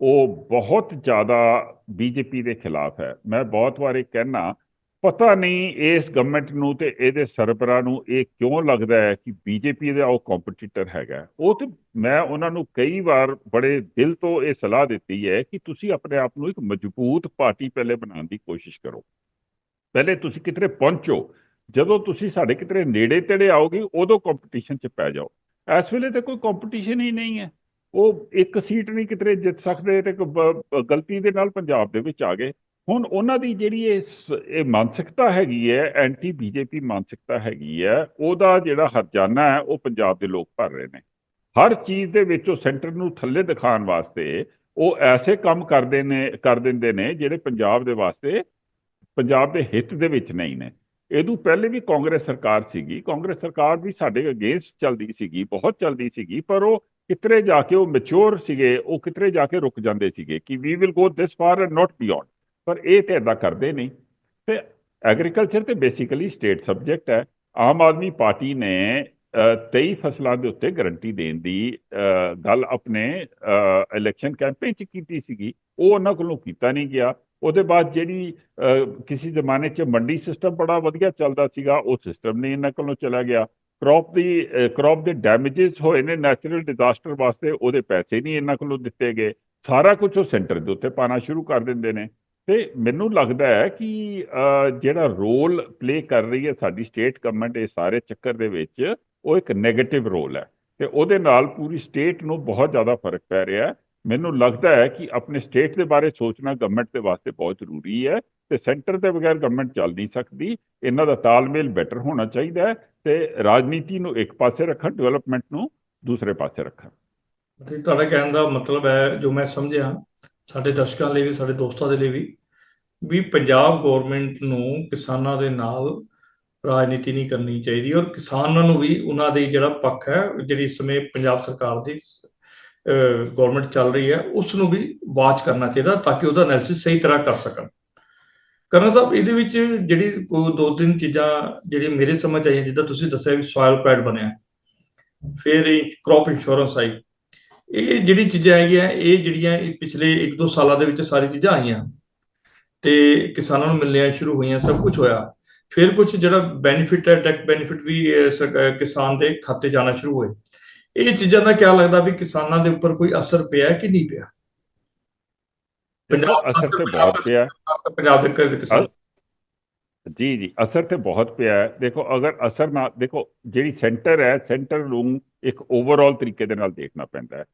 Speaker 2: ਉਹ ਬਹੁਤ ਜ਼ਿਆਦਾ ਬੀਜੇਪੀ ਦੇ ਖਿਲਾਫ ਹੈ। ਮੈਂ ਬਹੁਤ ਵਾਰੀ ਕਹਿਣਾ ਪਤਾ ਨਹੀਂ ਇਸ ਗਵਰਨਮੈਂਟ ਨੂੰ ਤੇ ਇਹਦੇ ਸਰਬਰਾਹ ਨੂੰ ਇਹ ਕਿਉਂ ਲੱਗਦਾ ਹੈ ਕਿ ਬੀਜੇਪੀ ਦਾ ਉਹ ਕੰਪੀਟੀਟਰ ਹੈਗਾ। ਉਹ ਤੇ ਮੈਂ ਉਹਨਾਂ ਨੂੰ ਕਈ ਵਾਰ ਬੜੇ ਦਿਲ ਤੋਂ ਇਹ ਸਲਾਹ ਦਿੱਤੀ ਹੈ ਕਿ ਤੁਸੀਂ ਆਪਣੇ ਆਪ ਨੂੰ ਇੱਕ ਮਜ਼ਬੂਤ ਪਾਰਟੀ ਪਹਿਲੇ ਬਣਾਉਣ ਦੀ ਕੋਸ਼ਿਸ਼ ਕਰੋ। ਪਹਿਲੇ ਤੁਸੀਂ ਕਿਤੇ ਪਹੁੰਚੋ, ਜਦੋਂ ਤੁਸੀਂ ਸਾਡੇ ਕਿਤੇ ਨੇੜੇ ਤੇੜੇ ਆਓਗੇ ਉਦੋਂ ਕੰਪੀਟੀਸ਼ਨ 'ਚ ਪੈ ਜਾਓ। ਇਸ ਵੇਲੇ ਤੇ ਕੋਈ ਕੰਪੀਟੀਸ਼ਨ ਹੀ ਨਹੀਂ ਹੈ। ਉਹ ਇੱਕ ਸੀਟ ਨਹੀਂ ਕਿਤੇ ਜਿੱਤ ਸਕਦੇ ਤੇ ਗਲਤੀ ਦੇ ਨਾਲ ਪੰਜਾਬ ਦੇ ਵਿੱਚ ਆ ਗਏ। ਹੁਣ ਉਹਨਾਂ ਦੀ ਜਿਹੜੀ ਇਹ ਸ- ਇਹ ਮਾਨਸਿਕਤਾ ਹੈਗੀ ਹੈ, ਐਂਟੀ ਬੀਜੇਪੀ ਮਾਨਸਿਕਤਾ ਹੈਗੀ ਹੈ, ਉਹਦਾ ਜਿਹੜਾ ਹਰਜਾਨਾ ਹੈ, ਉਹ ਪੰਜਾਬ ਦੇ ਲੋਕ ਭਰ ਰਹੇ ਨੇ। ਹਰ ਚੀਜ਼ ਦੇ ਵਿੱਚ ਉਹ ਸੈਂਟਰ ਨੂੰ ਥੱਲੇ ਦਿਖਾਉਣ ਵਾਸਤੇ ਉਹ ਐਸੇ ਕੰਮ ਕਰਦੇ ਨੇ, ਕਰ ਦਿੰਦੇ ਨੇ ਜਿਹੜੇ ਪੰਜਾਬ ਦੇ ਵਾਸਤੇ, ਪੰਜਾਬ ਦੇ ਹਿੱਤ ਦੇ ਵਿੱਚ ਨਹੀਂ ਨੇ। ਇਹਦੋਂ ਪਹਿਲੇ ਵੀ ਕਾਂਗਰਸ ਸਰਕਾਰ ਸੀਗੀ। ਕਾਂਗਰਸ ਸਰਕਾਰ ਵੀ ਸਾਡੇ ਅਗੇਂਸਟ ਚੱਲਦੀ ਸੀਗੀ, ਬਹੁਤ ਚੱਲਦੀ ਸੀਗੀ, ਪਰ ਉਹ ਕਿਤਰੇ ਜਾ ਕੇ ਉਹ ਮੈਚੁਰ ਸੀਗੇ ਉਹ ਕਿਤਰੇ ਜਾ ਕੇ ਰੁਕ ਜਾਂਦੇ ਸੀਗੇ ਕਿ we will go this far and not beyond ਪਰ ਇਹ ਤੇ ਇਦਾਂ ਕਰਦੇ ਨਹੀਂ। ਤੇ ਐਗਰੀਕਲਚਰ ਤੇ ਬੇਸਿਕਲੀ ਸਟੇਟ ਸਬਜੈਕਟ ਹੈ। ਆਮ ਆਦਮੀ ਪਾਰਟੀ ਨੇ ਅ, 23 ਫਸਲਾਂ ਦੇ ਉੱਤੇ ਗਾਰੰਟੀ ਦੇਣ ਦੀ ਗੱਲ ਆਪਣੇ ਇਲੈਕਸ਼ਨ ਕੈਂਪੇਨ ਚ ਕੀਤੀ ਸੀਗੀ। ਉਹ ਉਹਨਾਂ ਕੋਲੋਂ ਕੀਤਾ ਨਹੀਂ ਗਿਆ। ਉਹਦੇ ਬਾਅਦ ਜਿਹੜੀ ਕਿਸੇ ਜ਼ਮਾਨੇ 'ਚ ਮੰਡੀ ਸਿਸਟਮ ਬੜਾ ਵਧੀਆ ਚੱਲਦਾ ਸੀਗਾ ਉਹ ਸਿਸਟਮ ਨਹੀਂ ਇਹਨਾਂ ਕੋਲੋਂ ਚਲਾ ਗਿਆ। ਕ੍ਰੌਪ ਦੀ ਕ੍ਰੌਪ ਦੇ ਡੈਮੇजेस ਹੋਏ ਨੇ ਨੈਚੁਰਲ ਡਿਜ਼ਾਸਟਰ ਵਾਸਤੇ ਉਹਦੇ ਪੈਸੇ ਨਹੀਂ ਇਹਨਾਂ ਕੋਲੋਂ ਦਿੱਤੇ ਗਏ। ਸਾਰਾ ਕੁਝ ਉਹ ਸੈਂਟਰ ਦੇ ਉੱਤੇ ਪਾਣਾ ਸ਼ੁਰੂ ਕਰ ਦਿੰਦੇ ਨੇ। ਤੇ ਮੈਨੂੰ ਲੱਗਦਾ ਹੈ ਕਿ ਜਿਹੜਾ ਰੋਲ ਪਲੇ ਕਰ ਰਹੀ ਹੈ ਸਾਡੀ ਸਟੇਟ ਗਵਰਨਮੈਂਟ ਇਹ ਸਾਰੇ ਚੱਕਰ ਦੇ ਵਿੱਚ, ਉਹ ਇੱਕ ਨੈਗੇਟਿਵ ਰੋਲ ਹੈ। ਤੇ ਉਹਦੇ ਨਾਲ ਪੂਰੀ ਸਟੇਟ ਨੂੰ ਬਹੁਤ ਜ਼ਿਆਦਾ ਫ਼ਰਕ ਪੈ ਰਿਹਾ ਹੈ। ਮੈਨੂੰ ਲੱਗਦਾ ਹੈ ਕਿ ਆਪਣੇ ਸਟੇਟ ਦੇ ਬਾਰੇ ਸੋਚਣਾ ਗਵਰਨਮੈਂਟ ਦੇ ਵਾਸਤੇ ਬਹੁਤ ਜ਼ਰੂਰੀ ਹੈ। ਤੇ ਸੈਂਟਰ ਦੇ ਬਗੈਰ ਗਵਰਨਮੈਂਟ ਚੱਲ ਨਹੀਂ ਸਕਦੀ। ਇਹਨਾਂ ਦਾ ਤਾਲਮੇਲ ਬੈਟਰ ਹੋਣਾ ਚਾਹੀਦਾ ਹੈ ਤੇ ਰਾਜਨੀਤੀ ਨੂੰ ਇੱਕ ਪਾਸੇ ਰੱਖਣ ਡਿਵੈਲਪਮੈਂਟ ਨੂੰ ਦੂਸਰੇ ਪਾਸੇ ਰੱਖਣ।
Speaker 1: ਤੇ ਤੁਹਾਡਾ ਕਹਿਣ ਦਾ ਮਤਲਬ ਹੈ, ਜੋ ਮੈਂ ਸਮਝਿਆ, ਸਾਡੇ ਦਰਸ਼ਕਾਂ ਲਈ ਵੀ, ਸਾਡੇ ਦੋਸਤਾਂ ਦੇ ਲਈ ਵੀ ਵੀ ਪੰਜਾਬ ਗਵਰਨਮੈਂਟ ਨੂੰ ਕਿਸਾਨਾਂ ਦੇ ਨਾਲ ਰਾਜਨੀਤੀ ਨਹੀਂ ਕਰਨੀ ਚਾਹੀਦੀ ਔਰ ਕਿਸਾਨਾਂ ਨੂੰ ਵੀ ਉਹਨਾਂ ਦੇ ਜਿਹੜਾ ਪੱਖ ਹੈ, ਜਿਹੜੀ ਇਸ ਸਮੇਂ ਪੰਜਾਬ ਸਰਕਾਰ ਦੀ ਗਵਰਨਮੈਂਟ ਚੱਲ ਰਹੀ ਹੈ ਉਸ ਨੂੰ ਵੀ ਵਾਚ ਕਰਨਾ ਚਾਹੀਦਾ ਤਾਂ ਕਿ ਉਹਦਾ ਐਨਾਲਿਸਿਸ ਸਹੀ ਤਰ੍ਹਾਂ ਕਰ ਸਕਣ। ਕਰਨ ਸਾਹਿਬ, ਇਹਦੇ ਵਿੱਚ ਜਿਹੜੀ ਕੋਈ ਦੋ ਤਿੰਨ ਚੀਜ਼ਾਂ ਜਿਹੜੀਆਂ ਮੇਰੇ ਸਮਝ ਆਈਆਂ, ਜਿੱਦਾਂ ਤੁਸੀਂ ਦੱਸਿਆ ਵੀ ਸੋਇਲ ਪੈਡ ਬਣਿਆ, ਫਿਰ ਕ੍ਰੌਪ ਇੰਸ਼ੋਰੈਂਸ ਆਈ। ਇਹ ਜਿਹੜੀ ਚੀਜ਼ਾਂ ਹੈਗੀਆਂ, ਇਹ ਜਿਹੜੀਆਂ ਪਿਛਲੇ 1-2 ਸਾਲਾਂ ਦੇ ਵਿੱਚ ਸਾਰੀ ਚੀਜ਼ਾਂ ਆਈਆਂ। ਤੇ ਕਿਸਾਨਾਂ ਨੂੰ ਮਿਲਣੀਆਂ ਸ਼ੁਰੂ ਹੋਈਆਂ, ਸਭ ਕੁਝ ਹੋਇਆ। ਫਿਰ ਕੁਝ ਜਿਹੜਾ ਬੈਨੀਫਿਟ ਹੈ ਡਾਇਰੈਕਟ ਬੈਨੀਫਿਟ ਵੀ ਕਿਸਾਨ ਦੇ ਖਾਤੇ ਜਾਣਾ ਸ਼ੁਰੂ ਹੋਏ। ਇਹ ਚੀਜ਼ਾਂ ਦਾ ਕੀ ਲੱਗਦਾ ਵੀ ਕਿਸਾਨਾਂ ਦੇ ਉੱਪਰ ਕੋਈ ਅਸਰ ਪਿਆ ਕਿ ਨਹੀਂ ਪਿਆ?
Speaker 2: ਅਸਰ ਤੇ ਬਹੁਤ ਪਿਆ।
Speaker 1: ਪੰਜਾਬ ਦੇ ਕਿਸਾਨ
Speaker 2: ਜੀ ਜੀ ਅਸਰ ਤੇ ਬਹੁਤ ਪਿਆ ਹੈ। ਦੇਖੋ ਅਗਰ ਅਸਰ ਨਾ ਦੇਖੋ ਜਿਹੜੀ ਸੈਂਟਰ ਹੈ ਸੈਂਟਰ ਨੂੰ ਇੱਕ ਓਵਰਆਲ ਤਰੀਕੇ ਦੇ ਨਾਲ ਦੇਖਣਾ ਪੈਂਦਾ ਹੈ।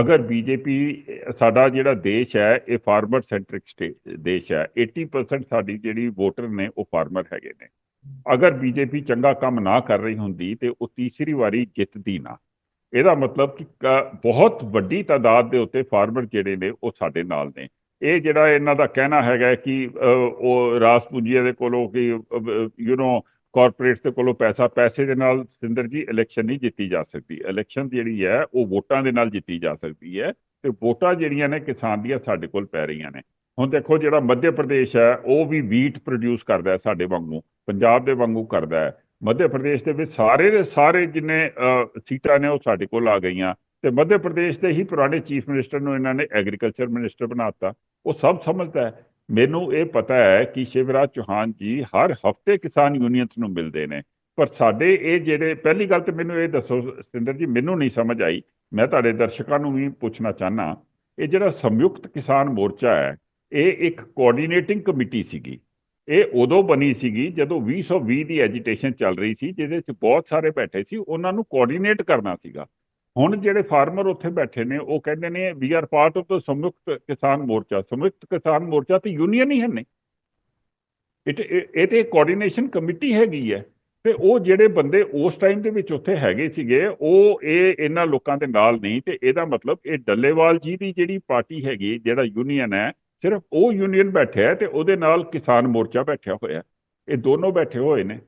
Speaker 2: ਅਗਰ ਬੀਜੇਪੀ ਸਾਡਾ ਜਿਹੜਾ ਦੇਸ਼ ਹੈ ਇਹ ਫਾਰਮਰ ਸੈਂਟਰਿਕ ਦੇਸ਼ ਹੈ 80% ਸਾਡੀ ਜਿਹੜੀ ਵੋਟਰ ਨੇ ਉਹ ਫਾਰਮਰ ਹੈਗੇ ਨੇ। ਅਗਰ ਬੀਜੇਪੀ ਚੰਗਾ ਕੰਮ ਨਾ ਕਰ ਰਹੀ ਹੁੰਦੀ ਤੇ ਉਹ ਤੀਸਰੀ ਵਾਰੀ ਜਿੱਤਦੀ ਨਾ। ਇਹਦਾ ਮਤਲਬ ਕ- ਬਹੁਤ ਵੱਡੀ ਤਾਦਾਦ ਦੇ ਉੱਤੇ ਫਾਰਮਰ ਜਿਹੜੇ ਨੇ ਉਹ ਸਾਡੇ ਨਾਲ ਨੇ। ਇਹ ਜਿਹੜਾ ਇਹਨਾਂ ਦਾ ਕਹਿਣਾ ਹੈਗਾ ਕਿ ਉਹ ਰਾਸ ਪੂੰਜੀਆਂ ਦੇ ਕੋਲੋਂ ਕਿ ਯੂ نو ਕਾਰਪੋਰੇਟਸ ਦੇ ਕੋਲੋਂ ਪੈਸਾ ਪੈਸੇ ਦੇ ਨਾਲ ਸਿੰਦਰ ਜੀ ਇਲੈਕਸ਼ਨ ਨਹੀਂ ਜਿੱਤੀ ਜਾ ਸਕਦੀ। ਇਲੈਕਸ਼ਨ ਜਿਹੜੀ ਹੈ ਉਹ ਵੋਟਾਂ ਦੇ ਨਾਲ ਜਿੱਤੀ ਜਾ ਸਕਦੀ ਹੈ ਤੇ ਵੋਟਾਂ ਜਿਹੜੀਆਂ ਨੇ ਕਿਸਾਨ ਦੀਆਂ ਸਾਡੇ ਕੋਲ ਪੈ ਰਹੀਆਂ ਨੇ। ਹੁਣ ਦੇਖੋ ਜਿਹੜਾ ਮੱਧ ਪ੍ਰਦੇਸ਼ ਹੈ ਉਹ ਵੀ ਵੀਟ ਪ੍ਰੋਡਿਊਸ ਕਰਦਾ ਹੈ ਸਾਡੇ ਵਾਂਗੂ ਪੰਜਾਬ ਦੇ ਵਾਂਗੂ ਕਰਦਾ ਹੈ। ਮੱਧ ਪ੍ਰਦੇਸ਼ ਦੇ ਵਿੱਚ ਸਾਰੇ ਦੇ ਸਾਰੇ ਜਿੰਨੇ ਅ, ਸੀਟਾਂ ਨੇ ਉਹ ਸਾਡੇ ਕੋਲ ਆ ਗਈਆਂ। ਤੇ ਮੱਧ ਪ੍ਰਦੇਸ਼ ਦੇ ਹੀ ਪੁਰਾਣੇ ਚੀਫ ਮਿਨਿਸਟਰ ਨੂੰ ਇਹਨਾਂ ਨੇ ਐਗਰੀਕਲਚਰ ਮਿਨਿਸਟਰ ਬਣਾਤਾ। ਉਹ ਸਭ ਸਮਝਦਾ ਹੈ। ਮੈਨੂੰ ਇਹ ਪਤਾ ਹੈ ਕਿ ਸ਼ਿਵਰਾਜ ਚੌਹਾਨ ਜੀ ਹਰ ਹਫ਼ਤੇ ਕਿਸਾਨ ਯੂਨੀਅਨਸ ਨੂੰ ਮਿਲਦੇ ਨੇ। ਪਰ ਸਾਡੇ ਇਹ ਜਿਹੜੇ, ਪਹਿਲੀ ਗੱਲ ਤੇ ਮੈਨੂੰ ਇਹ ਦੱਸੋ ਸਤਿੰਦਰ ਜੀ, ਮੈਨੂੰ ਨਹੀਂ ਸਮਝ ਆਈ। ਮੈਂ ਤੁਹਾਡੇ ਦਰਸ਼ਕਾਂ ਨੂੰ ਵੀ ਪੁੱਛਣਾ ਚਾਹਨਾ ਇਹ ਜਿਹੜਾ ਸੰਯੁਕਤ ਕਿਸਾਨ ਮੋਰਚਾ ਹੈ, ਇਹ ਇੱਕ ਕੋਆਰਡੀਨੇਟਿੰਗ ਕਮੇਟੀ ਸੀਗੀ। ਇਹ ਉਦੋਂ ਬਣੀ ਸੀਗੀ ਜਦੋਂ 2020 ਦੀ ਐਜੀਟੇਸ਼ਨ ਚੱਲ ਰਹੀ ਸੀ, ਜਿਹਦੇ ਵਿੱਚ ਬਹੁਤ ਸਾਰੇ ਬੈਠੇ ਸੀ। ਉਹਨਾਂ ਨੂੰ ਕੋਆਰਡੀਨੇਟ ਕਰਨਾ ਸੀਗਾ। ਹੁਣ ਜਿਹੜੇ ਫਾਰਮਰ ਉੱਥੇ ਬੈਠੇ ਨੇ, ਉਹ ਕਹਿੰਦੇ ਨੇ we are part of the Samyukt Kisan Morcha ਸੰਯੁਕਤ ਕਿਸਾਨ ਮੋਰਚਾ ਤੇ ਯੂਨੀਅਨ ਹੀ ਹੈ ਨਹੀਂ। ਇਹ ਤੇ- ਇਹ ਤੇ ਕੋਆਰਡੀਨੇਸ਼ਨ ਕਮੇਟੀ ਹੈਗੀ ਹੈ। ਤੇ ਉਹ ਜਿਹੜੇ ਬੰਦੇ ਉਸ ਟਾਈਮ ਦੇ ਵਿੱਚ ਉੱਥੇ ਹੈਗੇ ਸੀਗੇ, ਉਹ ਇਹ ਇਹਨਾਂ ਲੋਕਾਂ ਦੇ ਨਾਲ ਨਹੀਂ, ਤੇ ਇਹਦਾ ਮਤਲਬ ਇਹ ਡੱਲੇਵਾਲ ਜੀ ਦੀ ਜਿਹੜੀ ਪਾਰਟੀ ਹੈਗੀ, ਜਿਹੜਾ ਯੂਨੀਅਨ ਹੈ, ਸਿਰਫ ਉਹ ਯੂਨੀਅਨ ਬੈਠਿਆ ਹੈ ਤੇ ਉਹਦੇ ਨਾਲ ਕਿਸਾਨ ਮੋਰਚਾ ਬੈਠਿਆ ਹੋਇਆ ਇਹ ਦੋਨੋਂ ਬੈਠੇ ਹੋਏ ਨੇ।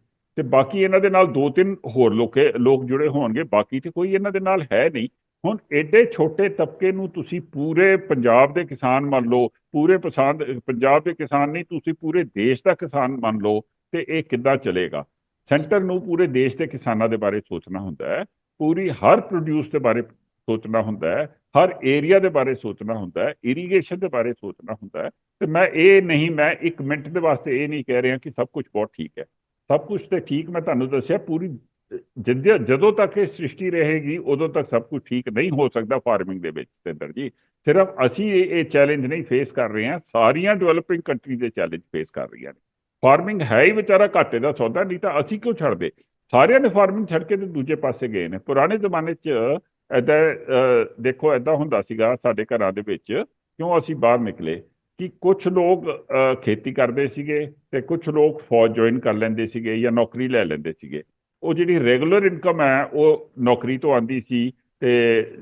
Speaker 2: ਤੇ ਬਾਕੀ ਇਹਨਾਂ ਦੇ ਨਾਲ ਦੋ ਤਿੰਨ ਹੋਰ ਲੋਕੇ, ਲੋਕ ਜੁੜੇ ਹੋਣਗੇ, ਬਾਕੀ ਤੇ ਕੋਈ ਇਹਨਾਂ ਦੇ ਨਾਲ ਹੈ ਨਹੀਂ। ਹੁਣ ਐਡੇ ਛੋਟੇ ਤਬਕੇ ਨੂੰ ਤੁਸੀਂ ਪੂਰੇ ਪੰਜਾਬ ਦੇ ਕਿਸਾਨ ਮੰਨ ਲਓ, ਪੂਰੇ ਪਸੰਦ ਪੰਜਾਬ ਦੇ ਕਿਸਾਨ ਨਹੀਂ, ਤੁਸੀਂ ਪੂਰੇ ਦੇਸ਼ ਦਾ ਕਿਸਾਨ ਮੰਨ ਲਓ ਤੇ ਇਹ ਕਿੱਦਾਂ ਚੱਲੇਗਾ? ਸੈਂਟਰ ਨੂੰ ਪੂਰੇ ਦੇਸ਼ ਦੇ ਕਿਸਾਨਾਂ ਦੇ ਬਾਰੇ ਸੋਚਣਾ ਹੁੰਦਾ ਹੈ, ਪੂਰੀ ਹਰ ਪ੍ਰੋਡਿਊਸ ਦੇ ਬਾਰੇ ਸੋਚਣਾ ਹੁੰਦਾ ਹੈ, ਹਰ ਏਰੀਆ ਦੇ ਬਾਰੇ ਸੋਚਣਾ ਹੁੰਦਾ ਹੈ ਇਰੀਗੇਸ਼ਨ ਦੇ ਬਾਰੇ ਸੋਚਣਾ ਹੁੰਦਾ ਹੈ। ਤੇ ਮੈਂ ਇਹ ਨਹੀਂ, ਮੈਂ ਇੱਕ ਮਿੰਟ ਦੇ ਵਾਸਤੇ ਇਹ ਨਹੀਂ ਕਹਿ ਰਿਹਾ ਕਿ ਸਭ ਕੁਝ ਬਹੁਤ ਠੀਕ ਹੈ। ਸਭ ਕੁਝ ਤੇ ਠੀਕ, ਮੈਂ ਤੁਹਾਨੂੰ ਦੱਸਿਆ ਪੂਰੀ ਜਿੱਦੇ ਜਦੋਂ ਤੱਕ ਇਹ ਸ੍ਰਿਸ਼ਟੀ ਰਹੇਗੀ, ਉਦੋਂ ਤੱਕ ਸਭ ਕੁਝ ਠੀਕ ਨਹੀਂ ਹੋ ਸਕਦਾ ਫਾਰਮਿੰਗ ਦੇ ਵਿੱਚ, ਸਤਿੰਦਰ ਜੀ। ਸਿਰਫ ਅਸੀਂ ਇਹ ਇਹ ਚੈਲੰਜ ਨਹੀਂ ਫੇਸ ਕਰ ਰਹੇ ਹਾਂ, ਸਾਰੀਆਂ ਡਿਵੈਲਪਿੰਗ ਕੰਟਰੀ ਦੇ ਚੈਲੰਜ ਫੇਸ ਕਰ ਰਹੀਆਂ ਨੇ। ਫਾਰਮਿੰਗ ਹੈ ਹੀ ਵਿਚਾਰਾ ਘਾਟੇ ਦਾ ਸੌਦਾ, ਨਹੀਂ ਤਾਂ ਅਸੀਂ ਕਿਉਂ ਛੱਡਦੇ? ਸਾਰਿਆਂ ਨੇ ਫਾਰਮਿੰਗ ਛੱਡ ਕੇ ਤੇ ਦੂਜੇ ਪਾਸੇ ਗਏ ਨੇ। ਪੁਰਾਣੇ ਜ਼ਮਾਨੇ 'ਚ ਐਦਾਂ ਦੇਖੋ ਐਦਾਂ ਹੁੰਦਾ ਸੀਗਾ ਸਾਡੇ ਘਰਾਂ ਦੇ ਵਿੱਚ, ਕਿਉਂ ਅਸੀਂ ਬਾਹਰ ਨਿਕਲੇ? ਕਿ ਕੁਝ ਲੋਕ ਖੇਤੀ ਕਰਦੇ ਸੀਗੇ ਤੇ ਕੁਝ ਲੋਕ ਫੌਜ ਜੁਆਇਨ ਕਰ ਲੈਂਦੇ ਸੀਗੇ ਜਾਂ ਨੌਕਰੀ ਲੈ ਲੈਂਦੇ ਸੀਗੇ। ਉਹ ਜਿਹੜੀ ਰੈਗੂਲਰ ਇਨਕਮ ਹੈ, ਉਹ ਨੌਕਰੀ ਤੋਂ ਆਂਦੀ ਸੀ ਤੇ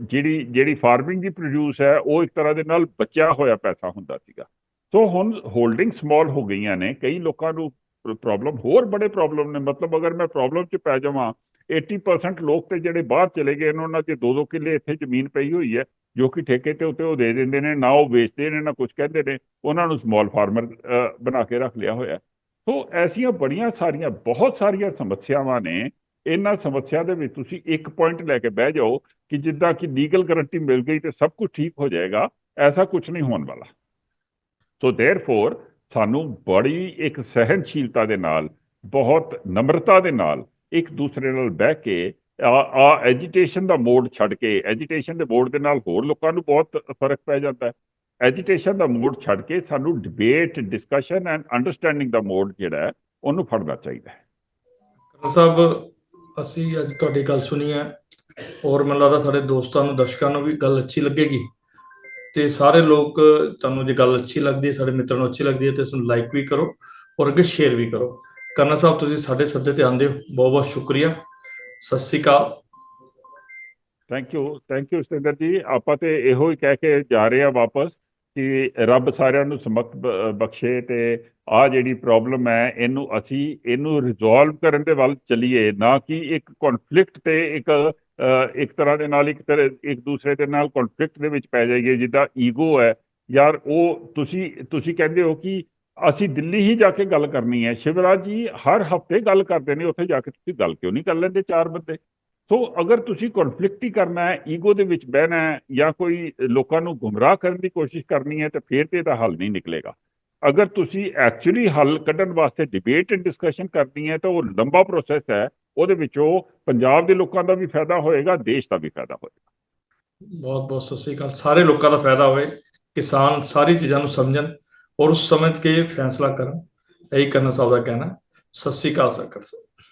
Speaker 2: ਜਿਹੜੀ ਜਿਹੜੀ ਫਾਰਮਿੰਗ ਦੀ ਪ੍ਰੋਡਿਊਸ ਹੈ, ਉਹ ਇੱਕ ਤਰ੍ਹਾਂ ਦੇ ਨਾਲ ਬਚਿਆ ਹੋਇਆ ਪੈਸਾ ਹੁੰਦਾ ਸੀਗਾ। ਸੋ ਹੁਣ ਹੋਲਡਿੰਗ ਸਮਾਲ ਹੋ ਗਈਆਂ ਨੇ, ਕਈ ਲੋਕਾਂ ਨੂੰ ਪ੍ਰੋਬਲਮ ਹੋਰ ਬੜੇ ਪ੍ਰੋਬਲਮ ਨੇ। ਮਤਲਬ ਅਗਰ ਮੈਂ ਪ੍ਰੋਬਲਮ 'ਚ ਪੈ ਜਾਵਾਂ 80% ਲੋਕ ਤੇ ਜਿਹੜੇ ਬਾਹਰ ਚਲੇ ਗਏ ਨੇ, ਉਹਨਾਂ 'ਚ ਦੋ ਦੋ ਕਿੱਲੇ ਇੱਥੇ ਜ਼ਮੀਨ ਪਈ ਹੋਈ ਹੈ। ਜੋ ਕਿ ਠੇਕੇ ਤੇ ਉੱਤੇ ਉਹ ਦੇ ਦਿੰਦੇ ਨੇ, ਨਾ ਉਹ ਵੇਚਦੇ ਨੇ, ਨਾ ਕੁਝ ਕਹਿੰਦੇ ਨੇ, ਉਹਨਾਂ ਨੂੰ ਸਮਾਲ ਫਾਰਮਰ ਬਣਾ ਕੇ ਰੱਖ ਲਿਆ ਹੋਇਆ। ਸੋ ਐਸੀਆਂ ਬੜੀਆਂ ਸਾਰੀਆਂ, ਬਹੁਤ ਸਾਰੀਆਂ ਸਮੱਸਿਆਵਾਂ ਨੇ। ਇਹਨਾਂ ਸਮੱਸਿਆ ਦੇ ਵਿੱਚ ਤੁਸੀਂ ਇੱਕ ਪੁਆਇੰਟ ਲੈ ਕੇ ਬਹਿ ਜਾਓ ਕਿ ਜਿੱਦਾਂ ਕਿ ਲੀਗਲ ਗਾਰੰਟੀ ਮਿਲ ਗਈ ਤੇ ਸਭ ਕੁਝ ਠੀਕ ਹੋ ਜਾਏਗਾ, ਐਸਾ ਕੁਝ ਨਹੀਂ ਹੋਣ ਵਾਲਾ। ਸੋ ਥੈਰਫੋਰ ਸਾਨੂੰ ਬੜੀ ਇੱਕ ਸਹਿਨਸ਼ੀਲਤਾ ਦੇ ਨਾਲ, ਬਹੁਤ ਨਮਰਤਾ ਦੇ ਨਾਲ ਇੱਕ ਦੂਸਰੇ ਨਾਲ ਬਹਿ ਕੇ ਆ ਐਜੀਟੇਸ਼ਨ ਦਾ ਮੋਡ ਛੱਡ ਕੇ ਐਜੀਟੇਸ਼ਨ ਦੇ ਮੋਡ ਦੇ ਨਾਲ ਹੋਰ ਲੋਕਾਂ ਨੂੰ ਬਹੁਤ ਫ਼ਰਕ ਪੈ ਜਾਂਦਾ ਹੈ। ਐਜੀਟੇਸ਼ਨ ਦਾ ਮੋਡ ਛੱਡ ਕੇ ਸਾਨੂੰ ਡਿਬੇਟ ਡਿਸਕਸ਼ਨ ਐਂਡ ਅੰਡਰਸਟੈਂਡਿੰਗ ਦਾ ਮੋਡ ਜਿਹੜਾ ਹੈ, ਉਹਨੂੰ ਫੜਨਾ ਚਾਹੀਦਾ ਹੈ।
Speaker 1: ਕਰਨਲ ਸਾਹਿਬ, ਅਸੀਂ ਅੱਜ ਤੁਹਾਡੀ ਗੱਲ ਸੁਣੀ ਹੈ ਔਰ ਮੈਨੂੰ ਲੱਗਦਾ ਸਾਡੇ ਦੋਸਤਾਂ ਨੂੰ, ਦਰਸ਼ਕਾਂ ਨੂੰ ਵੀ ਗੱਲ ਅੱਛੀ ਲੱਗੇਗੀ। ਤੇ ਸਾਰੇ ਲੋਕ ਤੁਹਾਨੂੰ ਜੇ ਗੱਲ ਅੱਛੀ ਲੱਗਦੀ ਹੈ, ਸਾਡੇ ਮਿੱਤਰਾਂ ਨੂੰ ਅੱਛੀ ਲੱਗਦੀ ਹੈ, ਤੇ ਇਸ ਨੂੰ ਲਾਈਕ ਵੀ ਕਰੋ ਔਰ ਅੱਗੇ ਸ਼ੇਅਰ ਵੀ ਕਰੋ। ਕਰਨਲ ਸਾਹਿਬ, ਤੁਸੀਂ ਸਾਡੇ ਸੱਦੇ ਤੇ ਆਂਦੇ ਹੋ। ਬਹੁਤ ਬਹੁਤ ਸ਼ੁਕਰੀਆ। ਸਤਿ ਸ੍ਰੀ ਅਕਾਲ।
Speaker 2: Thank you thank you Satinder ji ਆਪਾਂ ਤੇ ਇਹੋ ਹੀ ਕਹਿ ਕੇ ਜਾ ਰਹੇ ਆ ਵਾਪਸ ਕਿ ਰੱਬ ਸਾਰਿਆਂ ਨੂੰ ਸਮਕ ਬਖਸ਼ੇ ਤੇ ਆ ਜਿਹੜੀ ਪ੍ਰੋਬਲਮ ਹੈ, ਇਹਨੂੰ ਅਸੀਂ ਇਹਨੂੰ ਰਿਜ਼ੋਲਵ ਕਰਨ ਦੇ ਵੱਲ ਚੱਲੀਏ, ਨਾ ਕਿ ਇੱਕ ਕਨਫਲਿਕਟ ਤੇ ਇੱਕ ਇੱਕ ਤਰ੍ਹਾਂ ਦੇ ਨਾਲ ਇੱਕ ਤਰ੍ਹਾਂ, ਇੱਕ ਦੂਸਰੇ ਦੇ ਨਾਲ ਕਨਫਲਿਕਟ ਦੇ ਵਿੱਚ ਪੈ ਜਾਈਏ, ਜਿੱਦਾਂ ਈਗੋ ਹੈ। ਯਾਰ, ਉਹ ਤੁਸੀਂ ਤੁਸੀਂ ਕਹਿੰਦੇ ਹੋ ਕਿ ਅਸੀਂ ਦਿੱਲੀ ਹੀ ਜਾ ਕੇ ਗੱਲ ਕਰਨੀ ਹੈ। ਸ਼ਿਵਰਾਜ ਜੀ ਹਰ ਹਫ਼ਤੇ ਗੱਲ ਕਰਦੇ ਨੇ, ਉੱਥੇ ਜਾ ਕੇ ਤੁਸੀਂ ਗੱਲ ਕਿਉਂ ਨਹੀਂ ਕਰ ਲੈਂਦੇ ਚਾਰ ਬੰਦੇ? ਸੋ ਅਗਰ ਤੁਸੀਂ ਕਨਫਲਿਕਟ ਹੀ ਕਰਨਾ ਹੈ ਈਗੋ ਦੇ ਵਿੱਚ ਬਹਿਣਾ ਹੈ ਜਾਂ ਕੋਈ ਲੋਕਾਂ ਨੂੰ ਗੁੰਮਰਾਹ ਕਰਨ ਦੀ ਕੋਸ਼ਿਸ਼ ਕਰਨੀ ਹੈ ਤਾਂ ਫਿਰ ਤੇ ਇਹਦਾ ਹੱਲ ਨਹੀਂ ਨਿਕਲੇਗਾ। ਅਗਰ ਤੁਸੀਂ ਐਕਚੁਅਲੀ ਹੱਲ ਕੱਢਣ ਵਾਸਤੇ ਡਿਬੇਟ ਐਂਡ ਡਿਸਕਸ਼ਨ ਕਰਨੀ ਹੈ ਤਾਂ ਉਹ ਲੰਬਾ ਪ੍ਰੋਸੈਸ ਹੈ। ਉਹਦੇ ਵਿੱਚੋਂ ਪੰਜਾਬ ਦੇ ਲੋਕਾਂ ਦਾ ਵੀ ਫਾਇਦਾ ਹੋਏਗਾ, ਦੇਸ਼ ਦਾ ਵੀ ਫਾਇਦਾ ਹੋਏਗਾ।
Speaker 1: ਬਹੁਤ ਬਹੁਤ ਸਤਿ ਸ੍ਰੀ ਅਕਾਲ। ਸਾਰੇ ਲੋਕਾਂ ਦਾ ਫਾਇਦਾ ਹੋਵੇ, ਕਿਸਾਨ ਸਾਰੀ ਚੀਜ਼ਾਂ ਨੂੰ ਸਮਝਣ। ਔਰ ਉਸ ਸਮਝ ਕੇ ਫੈਸਲਾ ਕਰਨ, ਇਹੀ ਕਰਨਲ ਸਾਹਿਬ ਦਾ ਕਹਿਣਾ ਸਤਿ ਸ੍ਰੀ ਅਕਾਲ ਸਰਕਾਰ ਸਾਹਿਬ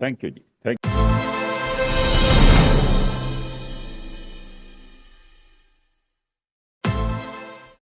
Speaker 2: ਥੈਂਕ ਯੂ ਜੀ ਥੈਂਕ